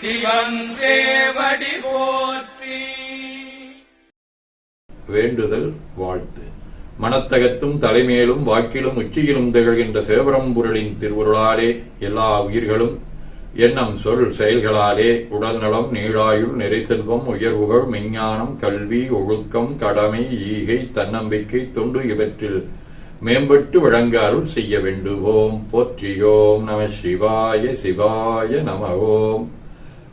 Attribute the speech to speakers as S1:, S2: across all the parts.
S1: சிவன் போற்றி.
S2: வேண்டுதல் வாழ்த்து. மனத்தகத்தும் தலைமேலும் வாக்கிலும் உச்சியிலும் திகழ்கின்ற சிவபரம்பொருளின் திருவுருளாலே எல்லா உயிர்களும் எண்ணம் சொல் செயல்களாலே உடல்நலம் நீழாயுள் நிறை நிறைசெல்வம் உயர்வுகள் மெஞ்ஞானம் கல்வி ஒழுக்கம் கடமை ஈகை தன்னம்பிக்கை தொண்டு இவற்றில் மேம்பட்டு வழங்க அருள் செய்ய வேண்டுவோம். போற்றியோம் நம சிவாய சிவாய நம ஓம்.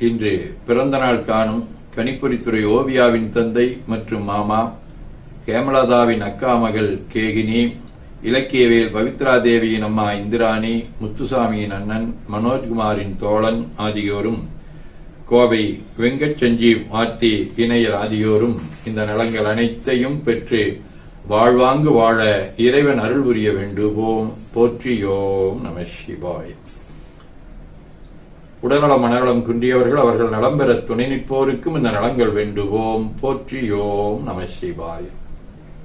S2: இன்று பிறந்த நாள் காணும் கணிப்பொறித்துறை ஓவியாவின் தந்தை மற்றும் மாமா ஹேமலதாவின் அக்கா மகள் கேகினி இலக்கியவேல் பவித்ரா தேவியின் அம்மா இந்திராணி முத்துசாமியின் அண்ணன் மனோஜ்குமாரின் தோழன் ஆகியோரும் கோவை வெங்கட் சஞ்சீவ் ஆர்த்தி இணையர் ஆகியோரும் இந்த நலங்கள் அனைத்தையும் பெற்று வாழ்வாங்கு வாழ இறைவன் அருள் புரிய வேண்டுவோம். போற்றியோம் நம சிவாய். உடல்நலம் மனநலம் குன்றியவர்கள் அவர்கள் நலம் பெற துணை நிற்போருக்கும் இந்த நலங்கள் வேண்டுவோம். போற்றியோம் நம சிவாய்.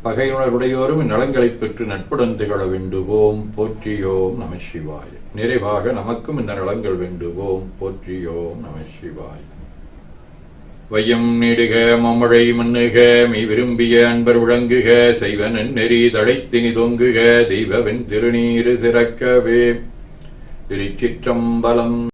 S2: பகையுணர்வுடையோரும் இந்நலங்களை பெற்று நட்புடன் திகழ வேண்டுவோம். போற்றியோம் நம சிவாய். நிறைவாக நமக்கும் இந்த நலங்கள் வேண்டுவோம். போற்றியோம் நம சிவாய். வையம் நீடுக மமழை மண்ணுக மெய் விரும்பிய அன்பர் விளங்குக செய்வன் நெறி தழைத்தினி தொங்குக தெய்வவன் திருநீரு சிறக்கவே. திருச்சிற்றம்பலம்